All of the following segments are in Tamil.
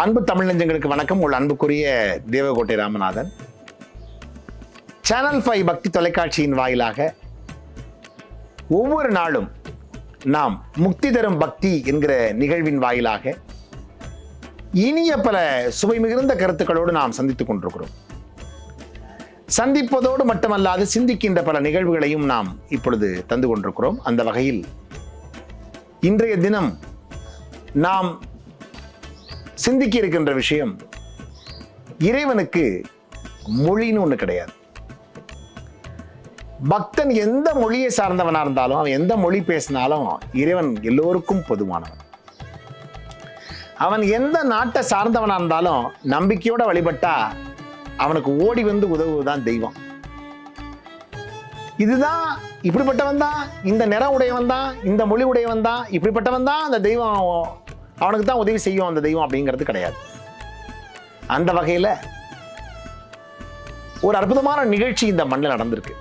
அன்பு தமிழ் நெஞ்சங்களுக்கு வணக்கம். உள்ள அன்புக்குரிய தேவகோட்டை ராமநாதன். சேனல் ஃபைவ் பக்தி தொலைக்காட்சியின் வாயிலாக ஒவ்வொரு நாளும் நாம் முக்தி தரும் பக்தி என்கிற நிகழ்வின் வாயிலாக இனிய பல சுவை மிகுந்த கருத்துக்களோடு நாம் சந்தித்துக் கொண்டிருக்கிறோம். சந்திப்பதோடு மட்டுமல்லாது சிந்திக்கின்ற பல நிகழ்வுகளையும் நாம் இப்பொழுது தந்து கொண்டிருக்கிறோம். அந்த வகையில் இன்றைய தினம் நாம் சிந்திக்க இருக்கின்ற விஷயம் இறைவனுக்கு மொழின்னு ஒன்று கிடையாது. பக்தன் எந்த மொழியை சார்ந்தவனா இருந்தாலும் அவன் எந்த மொழி பேசினாலும் இறைவன் எல்லோருக்கும் பொதுவானவன். அவன் எந்த நாட்டை சார்ந்தவனா இருந்தாலும் நம்பிக்கையோட வழிபட்டா அவனுக்கு ஓடி வந்து உதவுதான் தெய்வம். இதுதான் இப்படிப்பட்டவன் தான் இந்த நிறம் உடையவன் தான் இந்த மொழி உடையவன் தான் இப்படிப்பட்டவன் தான் அந்த தெய்வம் அவனுக்கு தான் உதவி செய்யும் அந்த தெய்வம் அப்படிங்கிறது கிடையாது. அந்த வகையில் ஒரு அற்புதமான நிகழ்ச்சி இந்த மண்ணில் நடந்திருக்கு.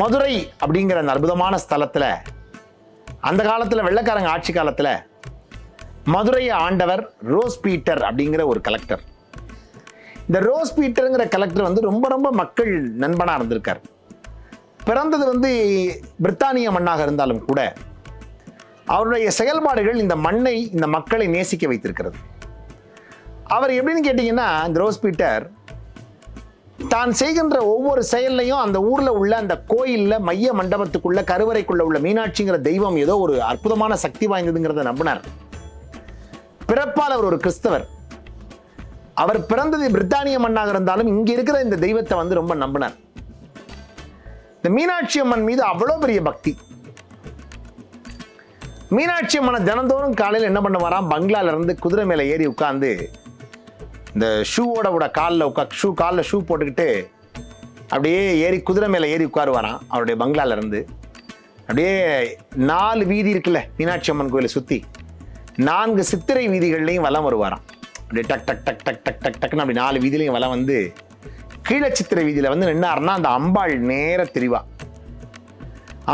மதுரை அப்படிங்கிற அந்த அற்புதமான ஸ்தலத்தில் அந்த காலத்தில் வெள்ளைக்காரங்க ஆட்சி காலத்தில் மதுரையை ஆண்டவர் ரோஸ் பீட்டர் அப்படிங்கிற ஒரு கலெக்டர் இந்த ரோஸ் பீட்டருங்கிற கலெக்டர் வந்து ரொம்ப ரொம்ப மக்கள் நண்பனாக இருந்திருக்கார். பிறந்தது வந்து பிரித்தானிய மண்ணாக இருந்தாலும் கூட அவருடைய செயல்பாடுகள் இந்த மண்ணை இந்த மக்களை நேசிக்க வைத்திருக்கிறது. அவர் எப்படின்னு கேட்டிங்கன்னா இந்த ரோஸ் பீட்டர் தான் செய்கின்ற ஒவ்வொரு செயல்லையும் அந்த ஊர்ல உள்ள அந்த கோயில்ல மைய மண்டபத்துக்குள்ள கருவறைக்குள்ள உள்ள மீனாட்சிங்கிற தெய்வம் ஏதோ ஒரு அற்புதமான சக்தி வாய்ந்ததுங்கிறத நம்பினார். பிறப்பால் அவர் ஒரு கிறிஸ்தவர். அவர் பிறந்தது பிரித்தானிய மண்ணாக இருந்தாலும் இங்க இருக்கிற இந்த தெய்வத்தை வந்து ரொம்ப நம்பினார். இந்த மீனாட்சி அம்மன் மீது அவ்வளோ பெரிய பக்தி. மீனாட்சி அம்மனை தினந்தோறும் காலையில் என்ன பண்ணுவாராம்? பங்களால இருந்து குதிரை மேலே ஏறி உட்காந்து இந்த ஷூவோட விட காலில் உட்கா ஷூ காலில் ஷூ போட்டுக்கிட்டு அப்படியே ஏறி குதிரை மேலே ஏறி உட்காருவாராம் அவருடைய பங்களால இருந்து அப்படியே நாலு வீதி இருக்குல்ல மீனாட்சி அம்மன் கோயிலை சுற்றி நான்கு சித்திரை வீதிகள்லையும் வலம் வருவாராம். அப்படியே டக் டக் டக் டக் டக் டக் டக்னு அப்படி நாலு வீதிலையும் வலம் வந்து கீழச்சித்திரை வீதியில் வந்து நின்னாருன்னா அந்த அம்பாள் நேர தெரிவா.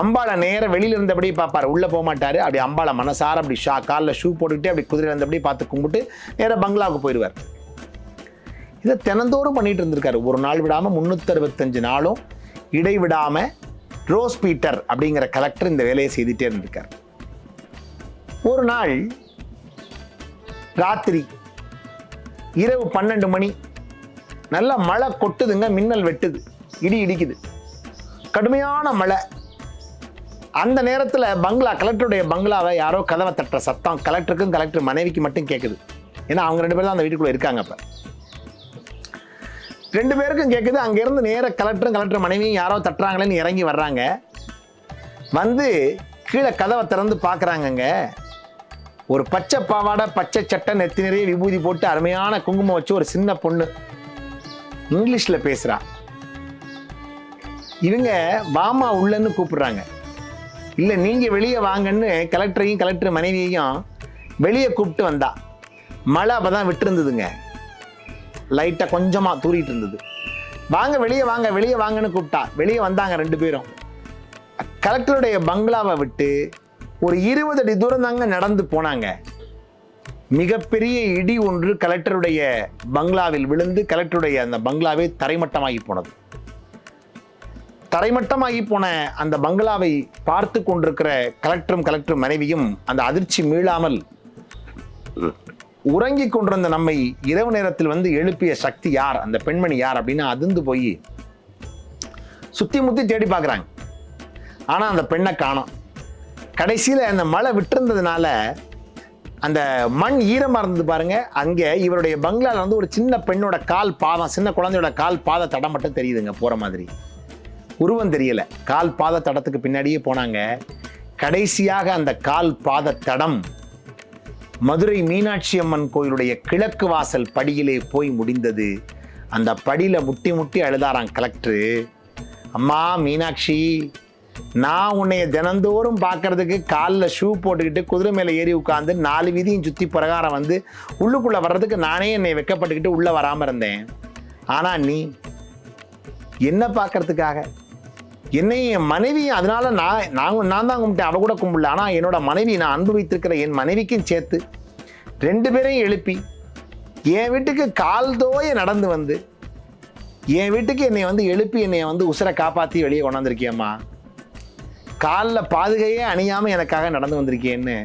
அம்பாளை நேரம் வெளியில இருந்தபடி பார்ப்பார். உள்ள போக மாட்டார். அப்படி அம்பாளை மனசார அப்படி ஷா காலில் ஷூ போட்டுக்கிட்டு அப்படி குதிரை இருந்தபடி பார்த்து கும்பிட்டு நேராக பங்களாவுக்கு போயிடுவார் இதை தினந்தோறும் பண்ணிட்டு இருந்திருக்காரு. ஒரு நாள் விடாம முந்நூற்றறுபத்தஞ்சு அறுபத்தஞ்சு நாளும் இடைவிடாமல் ரோஸ் பீட்டர் அப்படிங்கிற கலெக்டர் இந்த வேலையை செய்துட்டே இருந்திருக்கார். ஒரு நாள் ராத்திரி இரவு பன்னெண்டு மணி நல்ல மழை கொட்டுதுங்க மின்னல் வெட்டுது இடி இடிக்குது. கடுமையான மழை. அந்த நேரத்தில் பங்களா கலெக்டருடைய பங்களாவை யாரோ கதவை தட்டுற சத்தம் கலெக்டருக்கும் கலெக்டர் மனைவிக்கு மட்டும் கேட்குது ஏன்னா அவங்க ரெண்டு பேரும் தான் அந்த வீட்டுக்குள்ளே இருக்காங்க இப்போ ரெண்டு பேருக்கும் கேட்குது அங்கேருந்து நேராக கலெக்டரும் கலெக்டர் மனைவியும் யாரோ தட்டுறாங்களேன்னு இறங்கி வர்றாங்க. வந்து கீழே கதவை திறந்து பார்க்குறாங்கங்க ஒரு பச்சை பாவாடை பச்சை சட்டை நெத்தி நிறைய விபூதி போட்டு அருமையான குங்குமம் வச்சு ஒரு சின்ன பொண்ணு இங்கிலீஷில் பேசுகிறா இவங்க வாமா உள்ளன்னு கூப்பிடுறாங்க. இல்லை நீங்கள் வெளியே வாங்கன்னு கலெக்டரையும் கலெக்டர் மனைவியையும் வெளியே கூப்பிட்டு வந்தா. மழை அப்போ தான் விட்டுருந்ததுங்க. லைட்டாக கொஞ்சமாக தூரிட்டு இருந்தது. வாங்க வெளியே வாங்க வெளியே வாங்கன்னு கூப்பிட்டா. வெளியே வந்தாங்க ரெண்டு பேரும். கலெக்டருடைய பங்களாவை விட்டு ஒரு இருபது அடி தூரம் தாங்க நடந்து போனாங்க. மிகப்பெரிய இடி ஒன்று கலெக்டருடைய பங்களாவில் விழுந்து கலெக்டருடைய அந்த பங்களாவே தரைமட்டமாகி போனது. தரைமட்டமாகி போன அந்த பங்களாவை பார்த்து கொண்டிருக்கிற கலெக்டரும் கலெக்டர் மனைவியும் அந்த அதிர்ச்சி மீளாமல் உறங்கிக் கொண்டிருந்த நம்மை இரவு நேரத்தில் வந்து எழுப்பிய சக்தி யார்? அந்த பெண்மணி யார் அப்படின்னு அதிர்ந்து போய் சுத்தி முத்தி தேடி பார்க்குறாங்க. ஆனா அந்த பெண்ணை காணோம். கடைசியில அந்த மழை விட்டிருந்ததுனால அந்த மண் ஈரமா இருந்தது பாருங்க. அங்கே இவருடைய பங்களால வந்து ஒரு சின்ன பெண்ணோட கால் பாதம் சின்ன குழந்தையோட கால் பாத தடம் மட்டும் தெரியுதுங்க போற மாதிரி. உருவம் தெரியல. கால் பாத தடத்துக்கு பின்னாடியே போனாங்க. கடைசியாக அந்த கால் பாத தடம் மதுரை மீனாட்சி அம்மன் கோயிலுடைய கிழக்கு வாசல் படியிலே போய் முடிந்தது. அந்த படியில் முட்டி முட்டி அழுதாராம் கலெக்டரு. அம்மா மீனாட்சி நான் உன்னைய தினந்தோறும் பார்க்கறதுக்கு காலில் ஷூ போட்டுக்கிட்டு குதிரை மேலே ஏறி உட்காந்து நாலு வீதியும் சுற்றி பிரகாரம் வந்து உள்ளுக்குள்ளே வர்றதுக்கு நானே என்னை வெக்கப்பட்டுக்கிட்டு உள்ளே வராமல் இருந்தேன். ஆனால் நீ என்ன பார்க்கறதுக்காக? என்னையும் என் மனைவி அதனால நான் நான் நான் தான் கும்பிட்டேன். அவ கூட கும்பிடல. ஆனால் என்னோட மனைவி நான் அன்பு வைத்திருக்கிற என் மனைவிக்கும் சேர்த்து ரெண்டு பேரையும் எழுப்பி என் வீட்டுக்கு கால் தோய நடந்து வந்து என் வீட்டுக்கு என்னை வந்து எழுப்பி என்னை வந்து உசுரை காப்பாற்றி வெளியே கொண்டாந்துருக்கியம்மா. காலில் பாதுகையே அணியாமல் எனக்காக நடந்து வந்திருக்கியேன்னு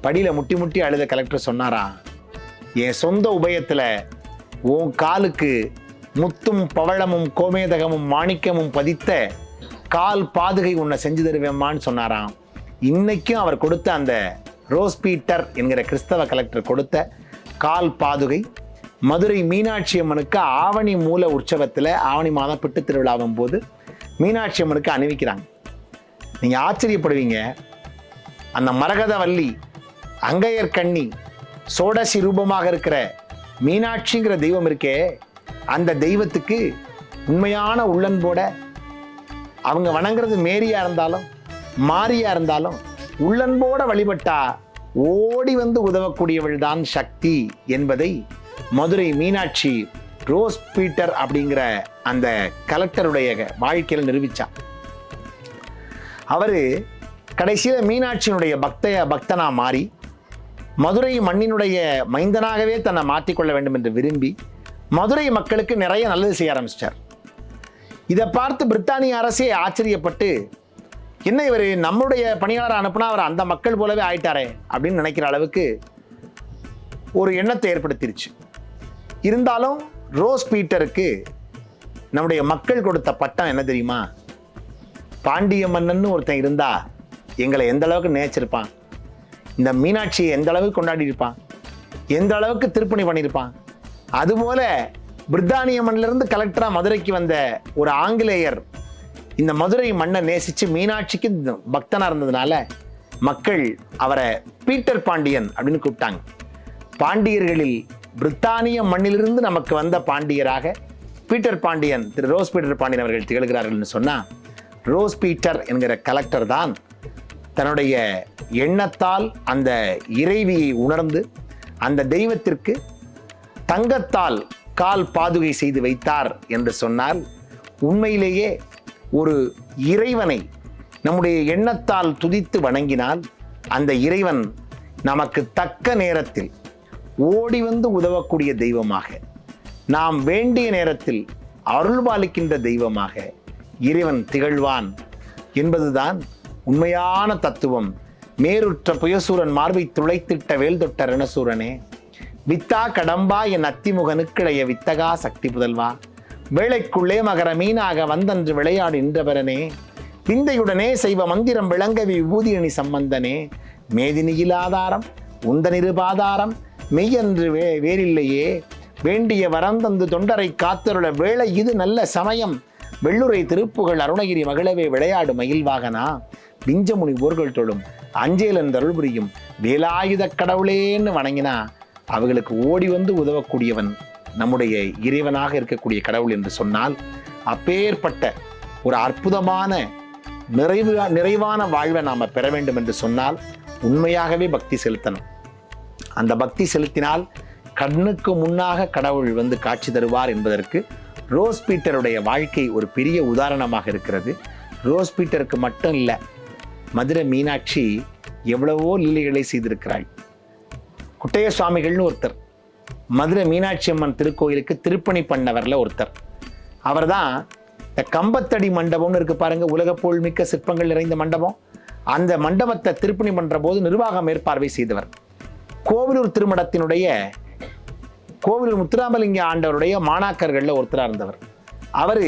படியில் முட்டி முட்டி அழுத கலெக்டர் சொன்னாராம். என் சொந்த உபயத்தில் உன் காலுக்கு முத்தும் பவழமும் கோமேதகமும் மாணிக்கமும் பதித்த கால் பாதுகை உன்னை செஞ்சு தருவேம்மான்னு சொன்னாராம். இன்னைக்கும் அவர் கொடுத்த அந்த ரோஸ் பீட்டர் என்கிற கிறிஸ்தவ கலெக்டர் கொடுத்த கால் பாதுகை மதுரை மீனாட்சி அம்மனுக்கு ஆவணி மூல உற்சவத்தில் ஆவணி மாதம் பிட்டு திருவிழாவும் போது மீனாட்சி அம்மனுக்கு அணிவிக்கிறாங்க. நீங்கள் ஆச்சரியப்படுவீங்க. அந்த மரகதவல்லி அங்கையர் கண்ணி சோடசி ரூபமாக இருக்கிற மீனாட்சிங்கிற தெய்வம் இருக்கே. அந்த தெய்வத்துக்கு உண்மையான உள்ளன்போட அவங்க வணங்குறது மேரியா இருந்தாலும் மாரியா இருந்தாலும் உள்ளன்போட வழிபட்டா ஓடி வந்து உதவக்கூடியவள் தான் சக்தி என்பதை மதுரை மீனாட்சி ரோஸ் பீட்டர் அப்படிங்கிற அந்த கலெக்டருடைய வாழ்க்கையில் நிரூபித்தார் அவரு கடைசியில் மீனாட்சியினுடைய பக்தைய பக்தனா மாறி மதுரை மண்ணினுடைய மைந்தனாகவே தன்னை மாற்றிக்கொள்ள வேண்டும் என்று விரும்பி மதுரை மக்களுக்கு நிறைய நல்லது செய்ய ஆரம்பிச்சிட்டார். இதை பார்த்து பிரித்தானிய அரசே ஆச்சரியப்பட்டு என்ன இவர் நம்முடைய பணியாளர் அனுப்புனா அவர் அந்த மக்கள் போலவே ஆயிட்டாரே அப்படின்னு நினைக்கிற அளவுக்கு ஒரு எண்ணத்தை ஏற்படுத்திருச்சு. இருந்தாலும் ரோஸ் பீட்டருக்கு நம்முடைய மக்கள் கொடுத்த பட்டம் என்ன தெரியுமா? பாண்டிய மன்னன் ஒருத்தன் இருந்தா எங்களை எந்த அளவுக்கு நேச்சிருப்பான் இந்த மீனாட்சியை எந்த அளவுக்கு கொண்டாடி இருப்பான் எந்த அளவுக்கு திருப்பணி பண்ணியிருப்பான்? அதுபோல பிரித்தானிய மண்ணிலிருந்து கலெக்டராக மதுரைக்கு வந்த ஒரு ஆங்கிலேயர் இந்த மதுரை மண்ணை நேசித்து மீனாட்சிக்கு பக்தனாக இருந்ததுனால மக்கள் அவரை பீட்டர் பாண்டியன் அப்படின்னு கூப்பிட்டாங்க. பாண்டியர்களில் பிரித்தானிய மண்ணிலிருந்து நமக்கு வந்த பாண்டியராக Peter Pandian Thiru Rose Peter Pandian அவர்கள் திகழ்கிறார்கள்னு சொன்னால் ரோஸ் பீட்டர் என்கிற கலெக்டர் தான் தன்னுடைய எண்ணத்தால் அந்த இறைவியை உணர்ந்து அந்த தெய்வத்திற்கு தங்கத்தால் கால் பாதுகை செய்து வைத்தார் என்று சொன்னால் உண்மையிலேயே ஒரு இறைவனை நம்முடைய எண்ணத்தால் துதித்து வணங்கினால் அந்த இறைவன் நமக்கு தக்க நேரத்தில் ஓடி வந்து உதவக்கூடிய தெய்வமாக நாம் வேண்டிய நேரத்தில் அருள்பாலிக்கின்ற தெய்வமாக இறைவன் திகழ்வான் என்பதுதான் உண்மையான தத்துவம். மேருற்ற புயசூரன் மார்பை துளைத்திட்ட வேல்தொட்ட ரணசூரனே வித்தா கடம்பா என் அத்திமுகனுக்கிடைய வித்தகா சக்தி புதல்வா. வேளைக்குள்ளே மகர மீனாக வந்தன்று விளையாடு நின்றவரனே. விந்தையுடனே செய்வ மந்திரம் விளங்கவி விபூதியணி சம்பந்தனே. மேதினியிலாதாரம் உந்தனிருபாதாரம் மெய்யன்று வே வேறில்லையே. வேண்டிய வரம் தந்து தொண்டரை காத்தருள வேளை இது நல்ல சமயம். வெள்ளுரை திருப்புகள் அருணகிரி மகளவே விளையாடு மயில்வாகனா. விஞ்சமுனி போர்கள் தொழும் அஞ்சேலன் தருள் புரியும் வேலாயுத கடவுளேன்னு வணங்கினா. அவர்களுக்கு ஓடி வந்து உதவக்கூடியவன் நம்முடைய இறைவனாக இருக்கக்கூடிய கடவுள் என்று சொன்னால் அப்பேற்பட்ட ஒரு அற்புதமான நிறைவு நிறைவான வாழ்வை நாம் பெற வேண்டும் என்று சொன்னால் உண்மையாகவே பக்தி செலுத்தணும். அந்த பக்தி செலுத்தினால் கண்ணுக்கு முன்னாக கடவுள் வந்து காட்சி தருவார் என்பதற்கு ரோஸ் பீட்டருடைய வாழ்க்கை ஒரு பெரிய உதாரணமாக இருக்கிறது. ரோஸ் பீட்டருக்கு மட்டும் இல்லை மதுரை மீனாட்சி எவ்வளவோ லீலைகளை செய்திருக்கிறாள். குட்டைய சுவாமிகள்னு ஒருத்தர். மதுரை மீனாட்சி அம்மன் திருக்கோயிலுக்கு திருப்பணி பண்ணவரில் ஒருத்தர். அவர் தான் இந்த கம்பத்தடி மண்டபம்னு இருக்கு பாருங்கள் உலக புகழ்மிக்க சிற்பங்கள் நிறைந்த மண்டபம். அந்த மண்டபத்தை திருப்பணி பண்ணுற போது நிர்வாக மேற்பார்வை செய்தவர். கோவிலூர் திருமடத்தினுடைய கோவிலூர் முத்துராமலிங்க ஆண்டவருடைய மாணாக்கர்களில் ஒருத்தராக இருந்தவர். அவர்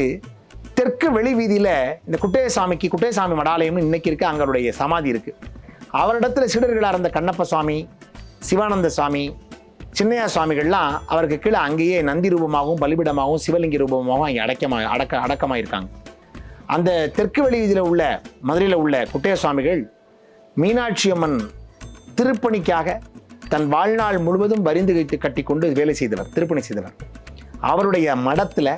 தெற்கு வெளி வீதியில் இந்த குட்டையசாமிக்கு குட்டையசாமி மடாலயம்னு இன்னைக்கு இருக்குது அங்களுடைய சமாதி இருக்குது அவரிடத்துல சீடர்களாக இருந்த கண்ணப்ப சுவாமி சிவானந்த சுவாமி சின்னையா சுவாமிகள்லாம் அவருக்கு கீழே அங்கேயே நந்தி ரூபமாகவும் பலிபிடமாகவும் சிவலிங்க ரூபமாகவும் அங்கே அடக்கமா அடக்க அடக்கமாயிருக்காங்க. அந்த தெற்கு வெளி இதில் உள்ள மதுரையில் உள்ள குட்டைய சுவாமிகள் மீனாட்சி அம்மன் திருப்பணிக்காக தன் வாழ்நாள் முழுவதும் வரிந்து வைத்து கட்டி கொண்டு வேலை செய்தவர் திருப்பணி செய்தவர். அவருடைய மடத்தில்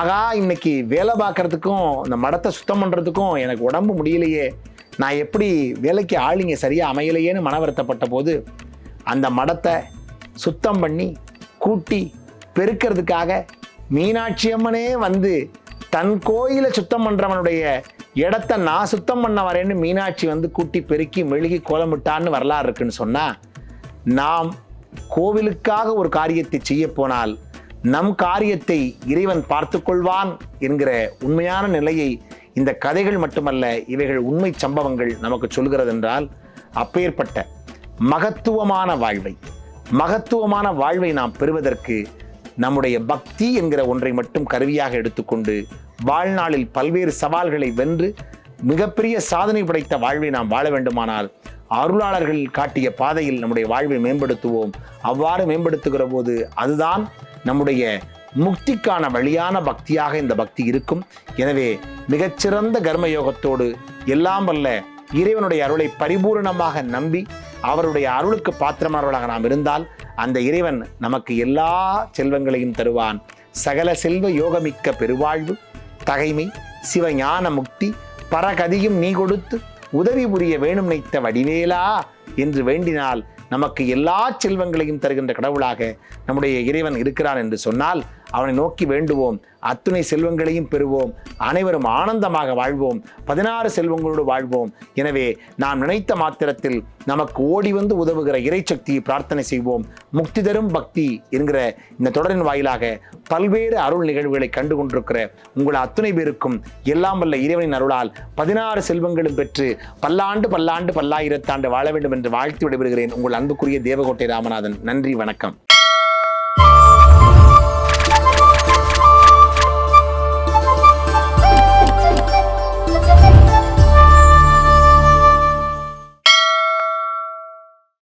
ஆகா இன்னைக்கு வேலை பார்க்குறதுக்கும் இந்த மடத்தை சுத்தம் பண்ணுறதுக்கும் எனக்கு உடம்பு முடியலையே. நான் எப்படி வேலைக்கு ஆளுங்க சரியாக அமையலையேன்னு மன வருத்தப்பட்ட போது அந்த மடத்தை சுத்தம் பண்ணி கூட்டி பெருக்கிறதுக்காக மீனாட்சி அம்மனே வந்து தன் கோயிலை சுத்தம் பண்ணுறவனுடைய இடத்த நான் சுத்தம் பண்ண வரேன்னு மீனாட்சி வந்து கூட்டி பெருக்கி மெழுகி கோலமிட்டான்னு வரலாறு இருக்குன்னு சொன்னால் நாம் கோவிலுக்காக ஒரு காரியத்தை செய்ய போனால் நம் காரியத்தை இறைவன் பார்த்து கொள்வான் என்கிற உண்மையான நிலையை இந்த கதைகள் மட்டுமல்ல இவைகள் உண்மை சம்பவங்கள் நமக்கு சொல்கிறது என்றால் அப்பேற்பட்ட மகத்துவமான வாழ்வை மகத்துவமான வாழ்வை நாம் பெறுவதற்கு நம்முடைய பக்தி என்கிற ஒன்றை மட்டும் கருவியாக எடுத்துக்கொண்டு வாழ்நாளில் பல்வேறு சவால்களை வென்று மிகப்பெரிய சாதனை படைத்த வாழ்வை நாம் வாழ வேண்டுமானால் அருளாளர்கள் காட்டிய பாதையில் நம்முடைய வாழ்வை மேம்படுத்துவோம். அவ்வாறு மேம்படுத்துகிற போது அதுதான் நம்முடைய முக்திக்கான வழியான பக்தியாக இந்த பக்தி இருக்கும். எனவே மிகச்சிறந்த கர்மயோகத்தோடு எல்லாம் வல்ல இறைவனுடைய அருளை பரிபூரணமாக நம்பி அவருடைய அருளுக்கு பாத்திரமானவர்களாக நாம் இருந்தால் அந்த இறைவன் நமக்கு எல்லா செல்வங்களையும் தருவான். சகல செல்வ யோகமிக்க பெருவாழ்வு தகைமை சிவஞான முக்தி பரகதியும் நீ கொடுத்து உதவி புரிய வேணும் நினைத்த வடிவேலா என்று வேண்டினால் நமக்கு எல்லா செல்வங்களையும் தருகின்ற கடவுளாக நம்முடைய இறைவன் இருக்கிறான் என்று சொன்னால் அவனை நோக்கி வேண்டுவோம். அத்துணை செல்வங்களையும் பெறுவோம். அனைவரும் ஆனந்தமாக வாழ்வோம். பதினாறு செல்வங்களோடு வாழ்வோம். எனவே நாம் நினைத்த மாத்திரத்தில் நமக்கு ஓடி வந்து உதவுகிற இறைசக்தியை பிரார்த்தனை செய்வோம். முக்தி தரும் பக்தி என்கிற இந்த தொடரின் வாயிலாக பல்வேறு அருள் நிகழ்வுகளை கண்டு கொண்டிருக்கிற உங்கள் அத்துணை பேருக்கும் எல்லாம் வல்ல இறைவனின் அருளால் பதினாறு செல்வங்களும் பெற்று பல்லாண்டு பல்லாண்டு பல்லாயிரத்தாண்டு வாழ வேண்டும் என்று வாழ்த்து விடைபெறுகிறேன் உங்கள் அன்புக்குரிய தேவகோட்டை ராமநாதன். நன்றி வணக்கம்.